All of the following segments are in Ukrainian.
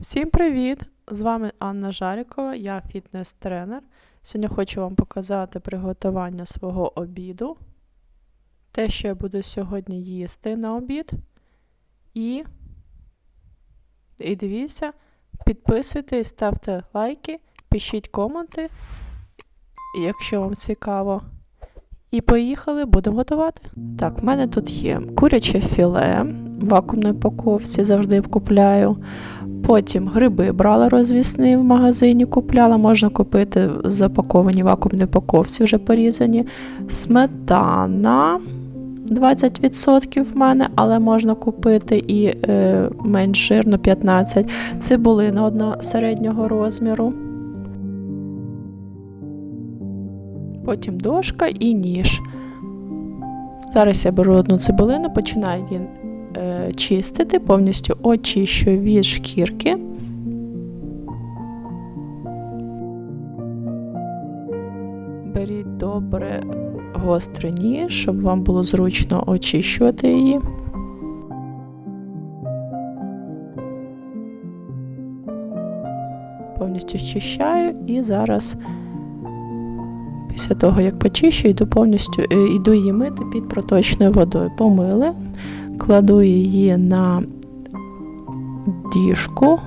Всім привіт! З вами Анна Жарікова, я фітнес-тренер. Сьогодні хочу вам показати приготування свого обіду, те, що я буду сьогодні їсти на обід. І, і дивіться, підписуйтесь, ставте лайки, пишіть коменти, якщо вам цікаво. І поїхали, будемо готувати. Так, в мене тут є куряче філе в вакуумній упаковці, завжди купляю. Потім гриби брала розвісні в магазині, купляла, можна купити запаковані в вакуумній упаковці, вже порізані. Сметана 20% в мене, але можна купити і е, менш жирно 15%. Цибулина одна середнього розміру. Потім дошка і ніж. Зараз я беру одну цибулину, починаю її чистити, повністю очищую від шкірки. Беріть добре гострий ніж, щоб вам було зручно очищувати її. Повністю щищаю і зараз, після того, як почищу, йду повністю е, йду її мити під проточною водою. Помили, кладу її на діжку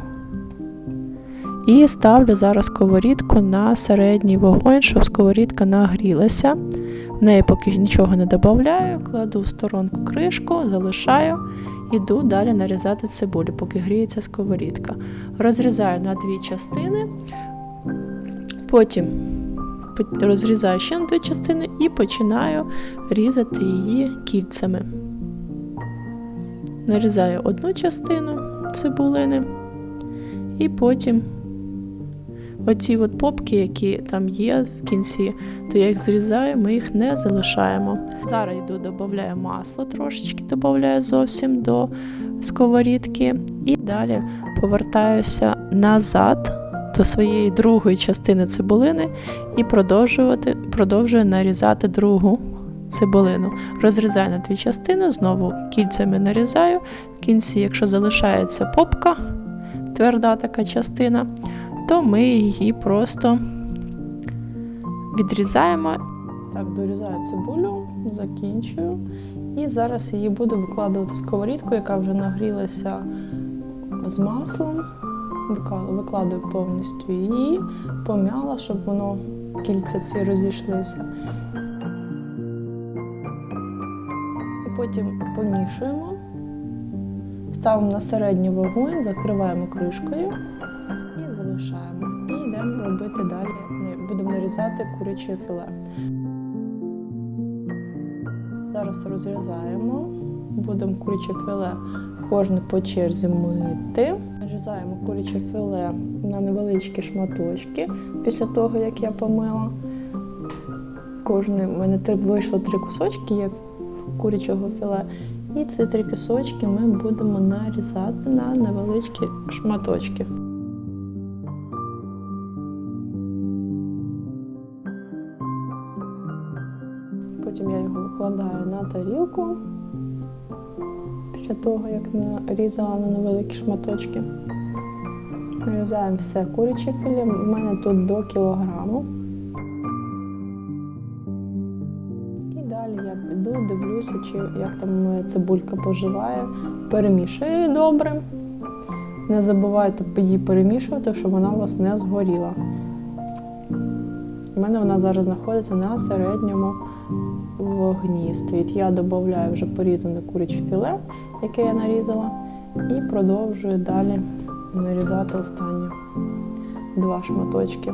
і ставлю зараз сковорідку на середній вогонь, щоб сковорідка нагрілася. В неї поки нічого не додаю, кладу в сторонку кришку, залишаю, іду далі нарізати цибулю, поки гріється сковорідка. Розрізаю на дві частини, потім розрізаю ще на дві частини і починаю різати її кільцями. Нарізаю одну частину цибулини, і потім оці от попки, які там є в кінці, то я їх зрізаю, ми їх не залишаємо. Зараз йду, додаю масло, трошечки додаю зовсім до сковорідки, і далі повертаюся назад до своєї другої частини цибулини і продовжувати, продовжую нарізати другу цибулину. Розрізаю на дві частини, знову кільцями нарізаю. В кінці, якщо залишається попка, тверда така частина, то ми її просто відрізаємо. Так, дорізаю цибулю, закінчую. І зараз її буду викладувати в сковорідку, яка вже нагрілася з маслом. Викладаю повністю її, пом'яла, щоб воно кільця ці розійшлися. Потім помішуємо, ставимо на середній вогонь, закриваємо кришкою і залишаємо. І йдемо робити далі. Будемо нарізати куряче філе. Зараз розрізаємо, будемо куряче філе кожне по черзі мити. Нарізаємо куряче філе на невеличкі шматочки після того, як я помила. Кожне, в мене вийшло три кусочки є курячого філе. І ці три кусочки ми будемо нарізати на невеличкі шматочки. Потім я його викладаю на тарілку після того, як нарізала на невеликі шматочки. Нарізаємо все куряче філе. У мене тут до кілограму. Чи як там цибулька поживає. Перемішую добре. Не забувайте її перемішувати, щоб вона у вас не згоріла. У мене вона зараз знаходиться на середньому вогні. Стоїть. Я додаю вже порізане куряче філе, яке я нарізала, і продовжую далі нарізати останні два шматочки.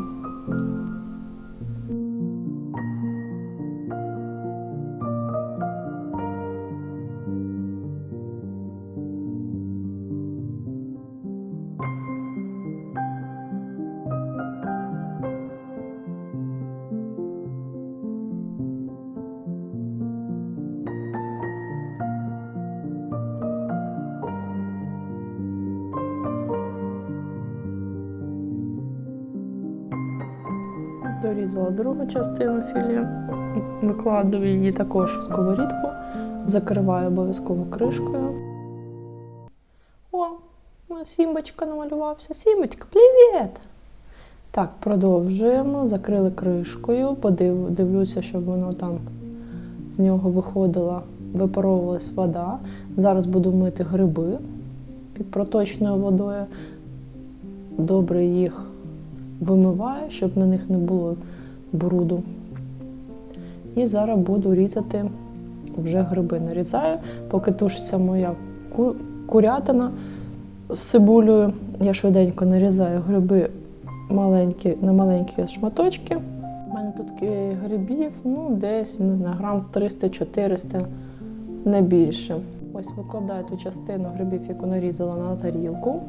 Дорізала другу частину філе, викладаю її також в сковорідку, закриваю обов'язково кришкою. О, Сімбочка намалювався. Сімбочка, привіт! Так, продовжуємо. Закрили кришкою. Подив, дивлюся, щоб воно там з нього виходила, випаровувалась вода. Зараз буду мити гриби під проточною водою. Добре їх вимиваю, щоб на них не було бруду. І зараз буду різати вже гриби. Нарізаю, поки тушиться моя курятина з цибулею. Я швиденько нарізаю гриби маленькі, на маленькі шматочки. У мене тут грибів, ну, десь не знаю, грам 300-400, не більше. Ось викладаю ту частину грибів, яку нарізала на тарілку.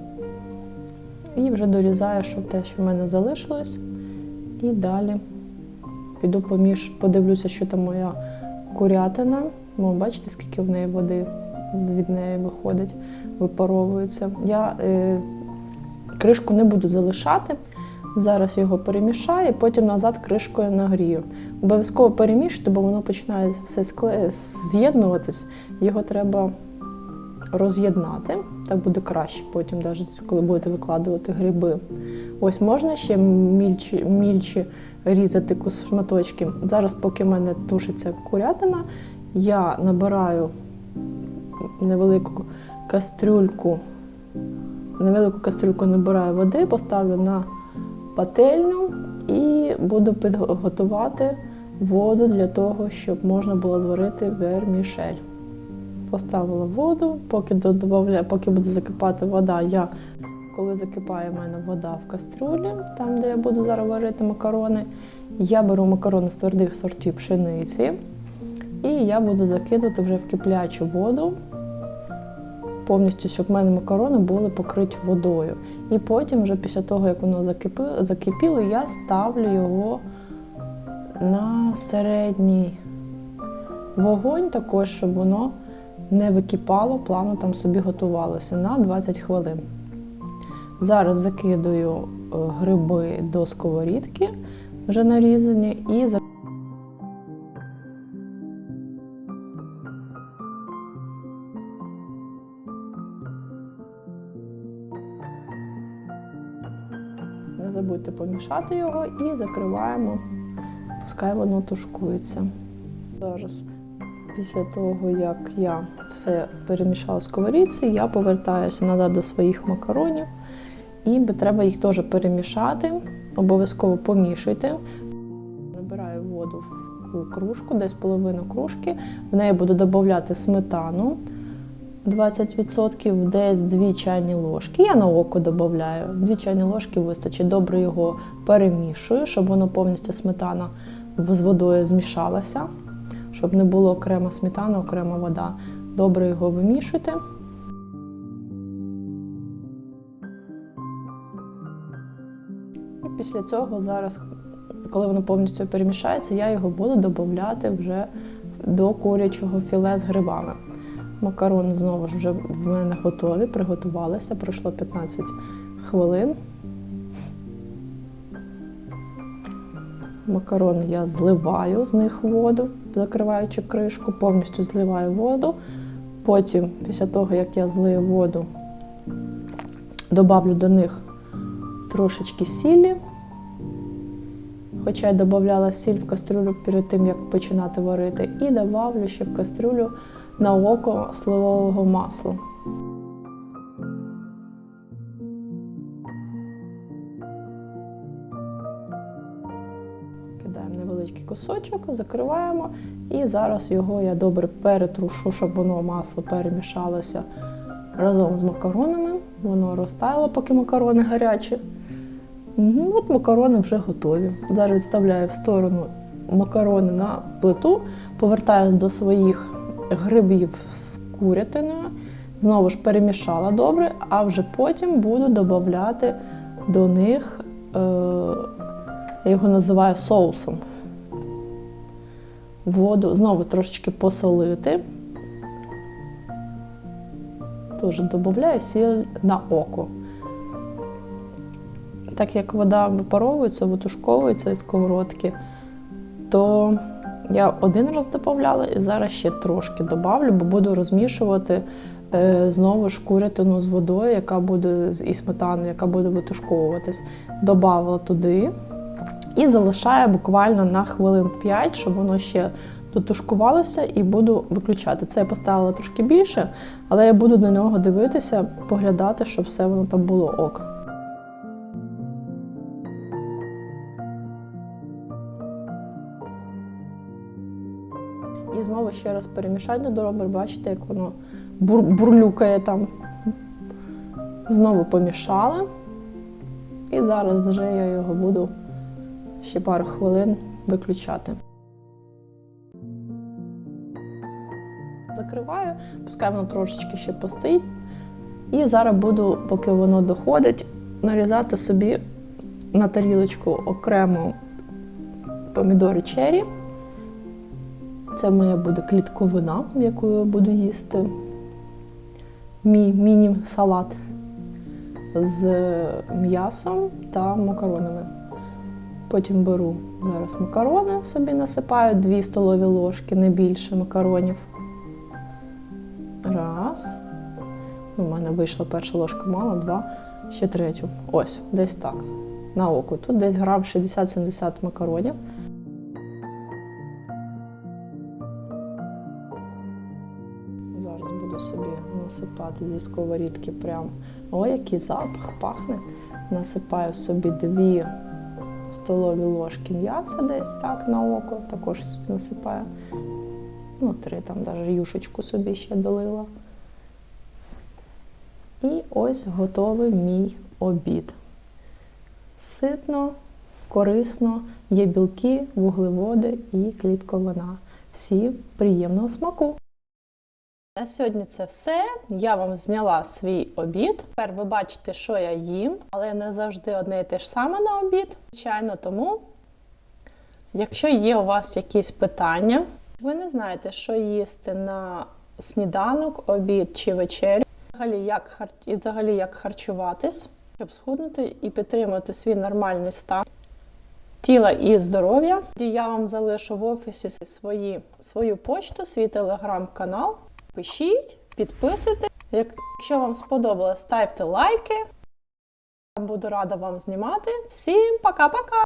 І вже дорізаю, щоб те, що в мене залишилось. І далі піду поміж, подивлюся, що там моя курятина. Бо бачите, скільки в неї води від неї виходить, випаровується. Я е, кришку не буду залишати. Зараз його перемішаю, потім назад кришкою нагрію. Обов'язково перемішати, бо воно починає все з'єднуватись. Його треба роз'єднати. Так буде краще потім, навіть коли будете викладувати гриби. Ось можна ще мільчі, мільчі різати шматочки. Зараз, поки в мене тушиться курятина, я набираю невелику кастрюльку, невелику кастрюльку набираю води, поставлю на пательню і буду підготувати воду для того, щоб можна було зварити вермішель. Поставила воду, поки додавля, поки буде закипати вода, я коли закипає в мене вода в кастрюлі, там де я буду зараз варити макарони, я беру макарони з твердих сортів пшениці, і я буду закидувати вже в киплячу воду, повністю, щоб в мене макарони були покриті водою. І потім, вже після того, як воно закипіло, я ставлю його на середній вогонь, також, щоб воно не википало, плавно там собі готувалося на 20 хвилин. Зараз закидую е, гриби до сковорідки, вже нарізані, і не забудьте помішати його і закриваємо, пускай воно тушкується. Зараз, після того, як я все перемішала в сковорідці, я повертаюся назад до своїх макаронів. І треба їх теж перемішати, обов'язково помішуйте. Набираю воду в кружку, десь половину кружки. В неї буду додати сметану 20%, десь 2 чайні ложки. Я на око додаю. 2 чайні ложки вистачить. Добре його перемішую, щоб воно повністю сметана з водою змішалася, щоб не було окрема сметана, окрема вода. Добре його вимішуйте. І після цього зараз, коли воно повністю перемішається, я його буду додати вже до курячого філе з грибами. Макарони знову ж вже в мене готові, приготувалися, пройшло 15 хвилин. Макарони я зливаю з них воду, закриваючи кришку, повністю зливаю воду. Потім, після того, як я злию воду, добавлю до них трошечки сілі. Хоча я додавала сіль в кастрюлю перед тим, як починати варити, і додавлю ще в кастрюлю на око сливового масла. Кидаємо невеличкий кусочок, закриваємо, і зараз його я добре перетрушу, щоб воно масло перемішалося разом з макаронами. Воно розтаяло, поки макарони гарячі. Мгм, От макарони вже готові. Зараз відставляю в сторону макарони на плиту, повертаюся до своїх грибів з курятиною. Знову ж перемішала добре, а вже потім буду додавати до них, е, я його називаю соусом. Воду знову трошечки посолити. Теж додаю сіль на око. Так як вода випаровується, витушковується із сковородки, то я один раз додавала і зараз ще трошки додавлю, бо буду розмішувати е, знову ж курятину з водою, яка буде і сметаною, яка буде витушковуватись. Добавила туди і залишаю буквально на хвилин 5, щоб воно ще дотушкувалося, і буду виключати. Це я поставила трошки більше, але я буду на нього дивитися, поглядати, щоб все воно там було ок. І знову ще раз перемішати добре, бачите, як воно бур- бурлюкає там. Знову помішала. І зараз вже я його буду ще пару хвилин виключати. Закриваю, пускай воно трошечки ще постоїть. І зараз буду, поки воно доходить, нарізати собі на тарілочку окремо помідори чері. Це моя буде клітковина, яку я буду їсти. Мій міні-салат з м'ясом та макаронами. Потім беру зараз макарони, собі насипаю 2 столові ложки, не більше макаронів. Раз. У мене вийшла перша ложка мало, два, ще третю. Ось, десь так. На око. Тут десь грам 60-70 макаронів. Зараз буду собі насипати зі сковорідки прям. Ой, який запах пахне. Насипаю собі дві столові ложки м'яса десь так на око. Також насипаю. Ну, три там навіть юшечку собі ще долила. І ось готовий мій обід. Ситно, корисно, є білки, вуглеводи і клітковина. Всім приємного смаку! На сьогодні це все. Я вам зняла свій обід. Тепер ви бачите, що я їм, але не завжди одне і те ж саме на обід. Звичайно, тому, якщо є у вас якісь питання, ви не знаєте, що їсти на сніданок, обід чи вечерю, взагалі як, хар... і взагалі як харчуватись, щоб схуднути і підтримати свій нормальний стан тіла і здоров'я. Я вам залишу в офісі свої, свою почту, свій телеграм-канал. Пишіть, підписуйте. Якщо вам сподобалось, ставте лайки. Буду рада вам знімати. Всім пока-пока!